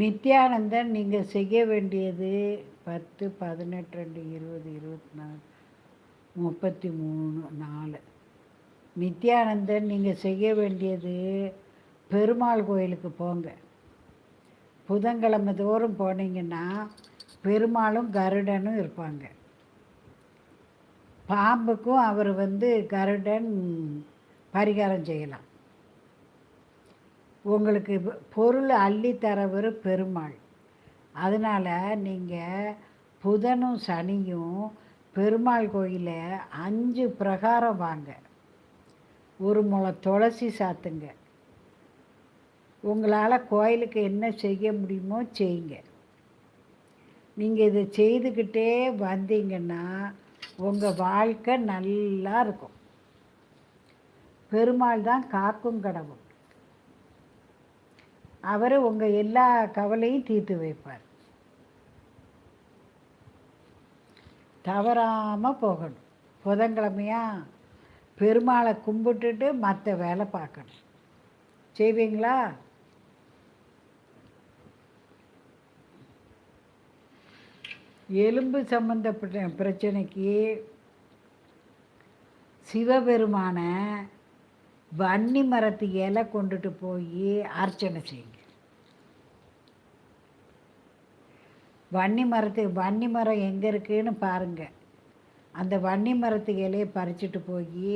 நித்யானந்தன் நீங்கள் செய்ய வேண்டியது பத்து பதினெட்டு ரெண்டு இருபது இருபத்தி நாலு முப்பத்தி மூணு நாலு. நித்யானந்தன் நீங்கள் செய்ய வேண்டியது பெருமாள் கோயிலுக்கு போங்க. புதன்கிழமை தோறும் போனீங்கன்னா பெருமாளும் கருடனும் இருப்பாங்க. பாம்புக்கும் அவர் வந்து கருடன் பரிகாரம் செய்யலாம். உங்களுக்கு பொருள் அள்ளி தரவர் பெருமாள். அதனால் நீங்கள் புதனும் சனியும் பெருமாள் கோயிலில் அஞ்சு பிரகாரம் வாங்க. ஒரு முளை துளசி சாத்துங்க. உங்களால் கோயிலுக்கு என்ன செய்ய முடியுமோ செய்யுங்க. நீங்கள் இதை செய்துக்கிட்டே வந்தீங்கன்னா உங்கள் வாழ்க்கை நல்லா இருக்கும். பெருமாள் தான் காக்கும் கடவுள். அவர் உங்கள் எல்லா கவலையும் தீர்த்து வைப்பார். தவறாமல் போகணும். புதன்கிழமையாக பெருமாளை கும்பிட்டுட்டு மற்ற வேலை பார்க்கணும். செய்வீங்களா? எலும்பு சம்பந்தப்பட்ட பிரச்சனைக்கு சிவபெருமான வன்னி மரத்து இலை கொண்டுட்டு போய் அர்ச்சனை செய்யுங்க. வன்னி மரத்து வன்னி மரம் எங்கே இருக்குன்னு பாருங்கள் அந்த வன்னி மரத்து இலையை பறிச்சுட்டு போய்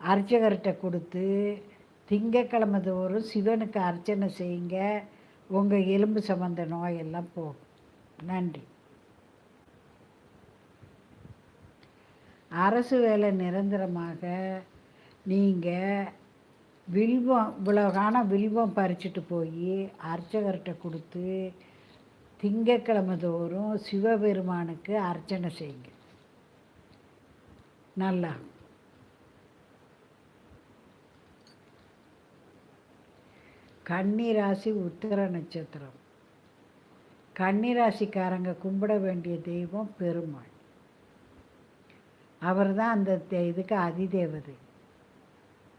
அர்ச்சகர்கிட்ட கொடுத்து திங்கக்கிழமை தோறும் சிவனுக்கு அர்ச்சனை செய்யுங்க. உங்கள் எலும்பு சம்மந்த நோயெல்லாம் போகும். நன்றி. அரசு வேலை நிரந்தரமாக நீங்கள் வில்வம் இவ்வளோ காலம் வில்வம் பறிச்சுட்டு போய் அர்ச்சகர்கிட்ட கொடுத்து திங்கக்கிழமை தோறும் சிவபெருமானுக்கு அர்ச்சனை செய்யுங்க. நல்லா. கன்னிராசி உத்திர நட்சத்திரம். கன்னிராசிக்காரங்க கும்பிட வேண்டிய தெய்வம் பெருமாள். அவர் தான் அந்த இதுக்கு அதிதேவதை.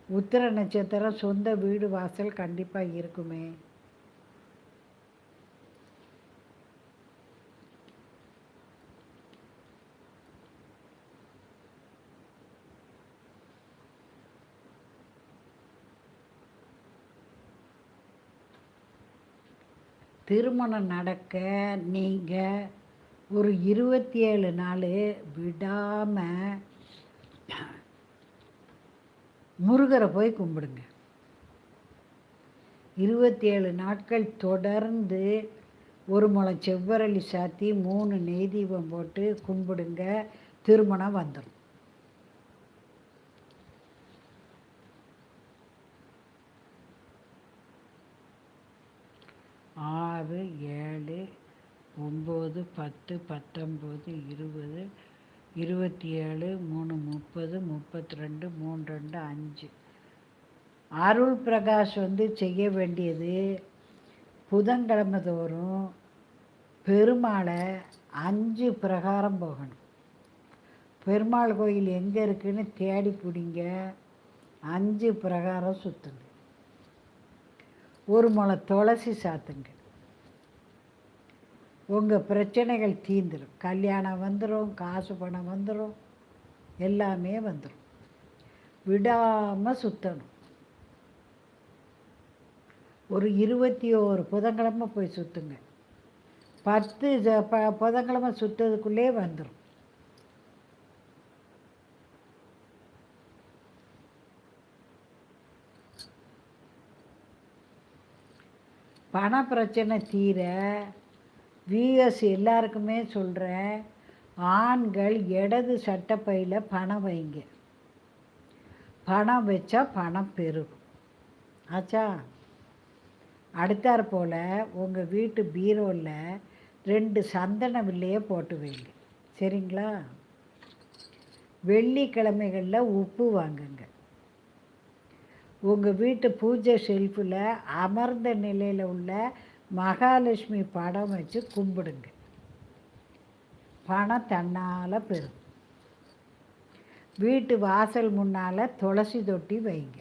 உத்திர நட்சத்திரம் சொந்த வீடு வாசல் கண்டிப்பாக இருக்குமே. திருமணம் நடக்க நீங்கள் ஒரு இருபத்தி ஏழு நாள் விடாமல் முருகரை போய் கும்பிடுங்க. இருபத்தி ஏழு நாட்கள் தொடர்ந்து ஒரு முளை செவ்வரளி சாத்தி மூணு நெய் தீபம் போட்டு கும்பிடுங்க. திருமணம் வந்துடும் ஆறு ஏழு ஒம்பது பத்து பத்தொம்போது இருபது இருபத்தி ஏழு மூணு முப்பது முப்பத்தி ரெண்டு மூணு ரெண்டு அஞ்சு. அருள் பிரகாஷ் வந்து செய்ய வேண்டியது புதன்கிழமை தோறும் பெருமாளை அஞ்சு பிரகாரம் போகணும். பெருமாள் கோயில் எங்கே இருக்குதுன்னு தேடி பிடிங்க. அஞ்சு பிரகாரம் சுற்றுங்க ஒரு முளை துளசி சாத்துங்க. உங்கள் பிரச்சனைகள் தீந்துடும் கல்யாணம் வந்துடும் காசு பணம் வந்துடும் எல்லாமே வந்துடும் விடாமல் சுற்றணும் ஒரு இருபத்தி ஓரு புதன்கிழமை போய் சுற்றுங்க பத்து ப புதன்கிழமை சுற்றதுக்குள்ளே வந்துடும் பண பிரச்சனை தீர விஎஸ் எல்லாருக்குமே சொல்கிறேன் ஆண்கள் இடது சட்டப்பையில் பணம் வைங்க. பணம் வச்சா பணம் பெருகும் ஆச்சா? அடுத்தாற் போல் உங்கள் வீட்டு பீரோவில் ரெண்டு சந்தன வில்லையே போட்டு வைங்க. சரிங்களா? வெள்ளிக்கிழமைகளில் உப்பு வாங்குங்க. உங்கள் வீட்டு பூஜை ஷெல்ஃபில் அமர்ந்த நிலையில் உள்ள மகாலட்சுமி படம் வச்சு கும்பிடுங்க. பணம் தன்னால் பெறும் வீட்டு வாசல் முன்னால் துளசி தொட்டி வைங்க.